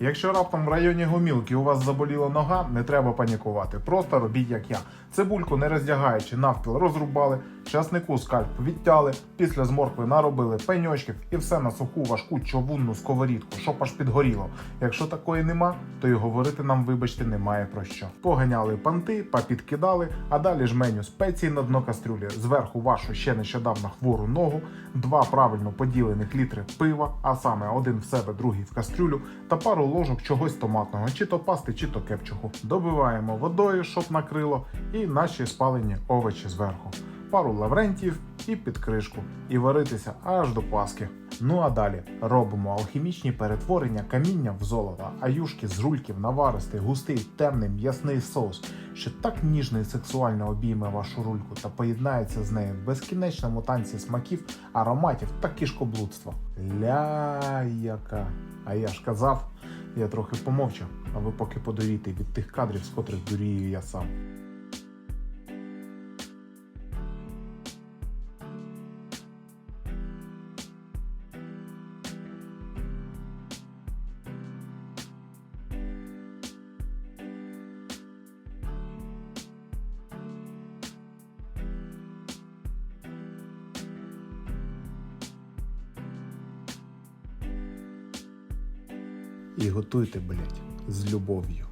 Якщо раптом в районі гомілки у вас заболіла нога, не треба панікувати. Просто робіть як я. Цибульку не роздягаючи, навпіл розрубали, часнику скальп відтяли, після з моркви наробили пеньочків і все на суху важку човунну сковорідку, щоб аж підгоріло. Якщо такої нема, то й говорити нам, вибачте, немає про що. Поганяли панти, попідкидали, а далі жменю спеції на дно кастрюлі, зверху вашу ще нещодавно хвору ногу, два правильно поділених літри пива, а саме один в себе, другий в кастрюлю, та пару ложок чогось томатного, чи то пасти, чи то кепчуху. Добиваємо водою, щоб накрило, і наші спалені овочі зверху. Пару лаврентів і під кришку, і варитися аж до паски. Ну а далі робимо алхімічні перетворення каміння в золото, а юшки з рульків наваристий, густий, темний м'ясний соус, що так ніжно і сексуально обійме вашу рульку та поєднається з нею в безкінечному танці смаків, ароматів та кішкоблудства. Ля яка! А я ж казав, я трохи помовчав, а ви поки подоріте від тих кадрів, з котрих дурію я сам. І готуйте, блять, з любов'ю.